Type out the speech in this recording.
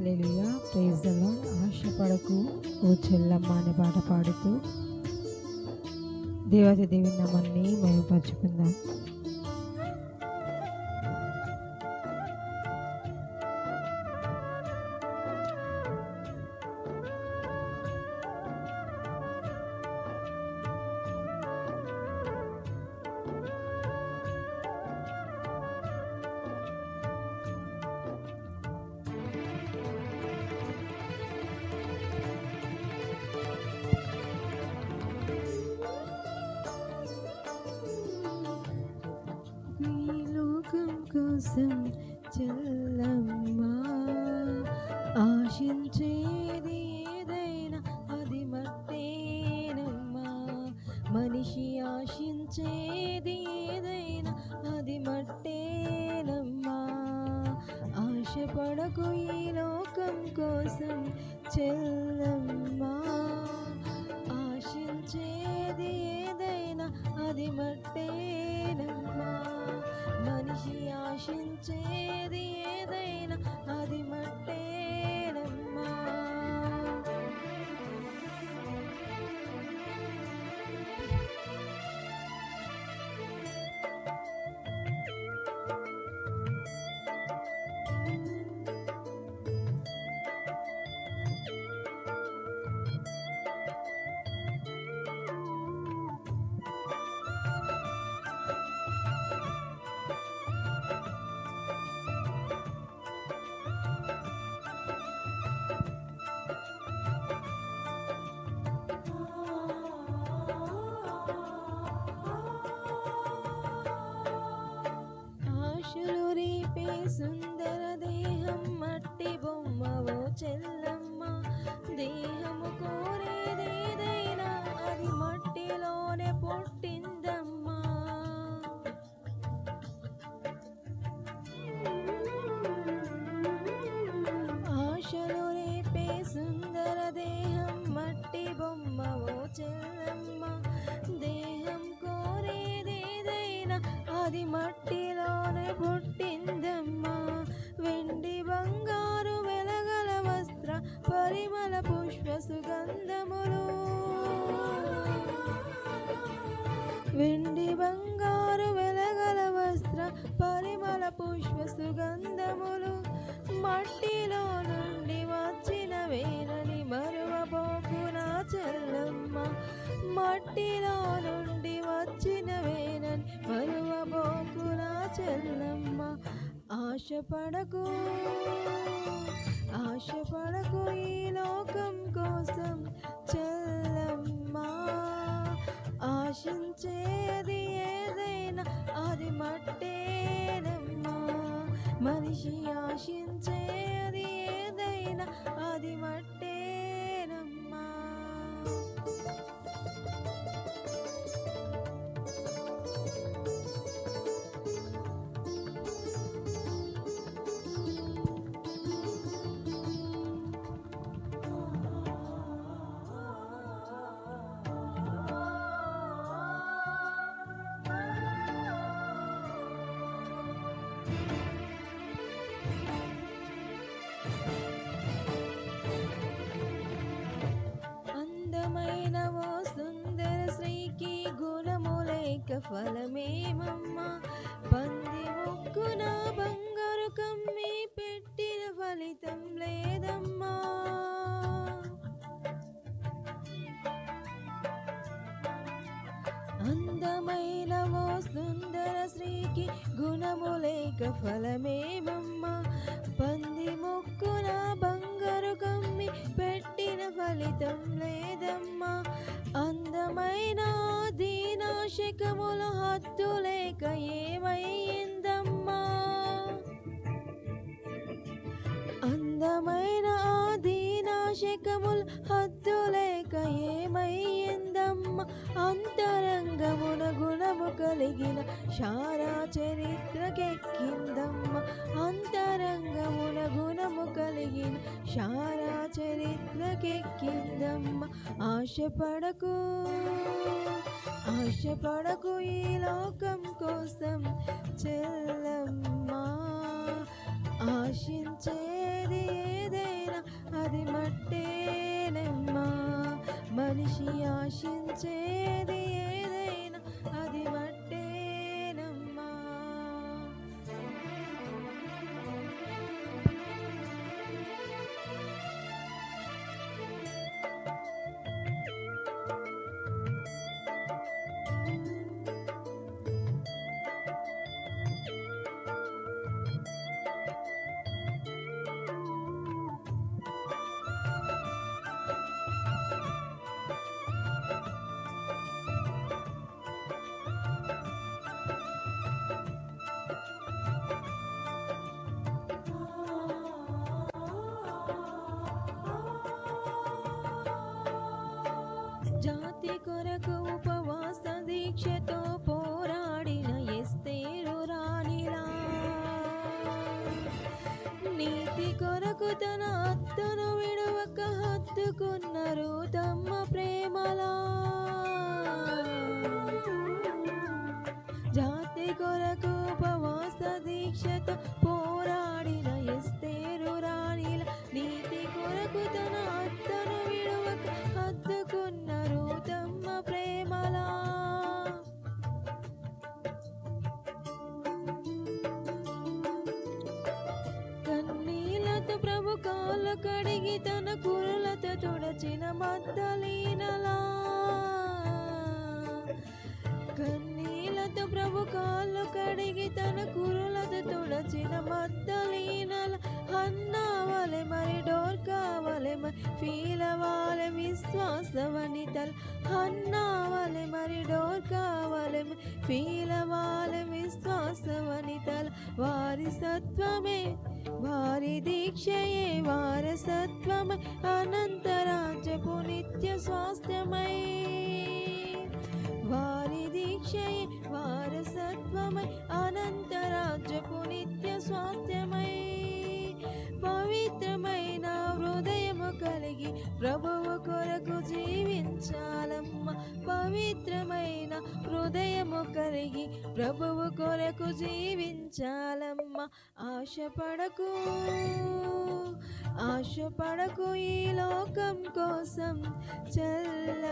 Hallelujah. Praise the lord ఆశపడకు. ఓ చెల్లమ్మ అనే పాట పాడుతూ దేవత దేవి నమ్మల్ని మేము పరుచుకుందాం కోసం చెల్లమ్మా. ఆశించేది ఏదైనా అది మట్టేనమ్మా. మనిషి ఆశించేది ఏదైనా అది మట్టేనమ్మా. ఆశపడకు ఈ లోకం కోసం చెల్ల అది మట్టిలోనే పుట్టిందమ్మా. వెండి బంగారు వెలగల వస్త్ర పరిమళ పుష్ప సుగంధములు. వెండి బంగారు వెలగల వస్త్ర పరిమళ పుష్ప సుగంధములు. మట్టిలో నుండి వచ్చిన మరువ మరువబోకు నా చెల్లమ్మ. మట్టిలో ఆశపడకు. ఆశపడకు ఈ లోకం కోసం. లేక పంది ముక్కున బంగారు కమ్మి పెట్టిన ఫలితం లేదమ్మా. అందమైన ఓ సుందర స్త్రీకి గుణము లేక ఫలమేమమ్మా? పంది అందమైన ఆ దీనాశకముల్ హద్దు లేక ఏమయ్యిందమ్మ అంతరంగమున గుణము కలిగిన శారా చరిత్రకెక్కిందమ్మ. అంతరంగమున గుణము కలిగిన శారా చరిత్రకెక్కిందమ్మ. ఆశపడకు ఆశపడకు ఈ లోకం కోసం చెల్లమ్మా. హత్తుకున్నారు తమ్మ ప్రేమలా. జాతి కొరకు ఉపవాస దీక్షతో పోరాడిన ఎస్తేరు రాణిల. నీతి కొరకు తన అత్తను విడువక హత్తుకున్నారు తమ్మ ప్రేమలా. కన్నీలతో ప్రభు కాళ్ళు కడిగి తనకు తుడచిన మద్దలీనలా. కన్నీలతో ప్రభు కాళ్ళు కడిగి తన కురులతో తుడచిన మద్దలీనల. అన్నావలె మరి డోర్ కావలె మరి ఫీల్ అవ్వాలి విశ్వాసవనితల్ అన్నావలె మరి డోర్ కావలె మరి ఫీల్ అవ్వాలి విశ్వాసవనితల్ వారి సత్వమే వారి దీక్షయే వారసత్వమై అనంతరాజ్యపు నిత్య స్వాస్థ్యమై. పవిత్రమైన హృదయము కలిగి ప్రభువు కొరకు జీవించాలమ్మ. ఆశపడకు ఆశపడకు ఈ లోకం కోసం చల్ల.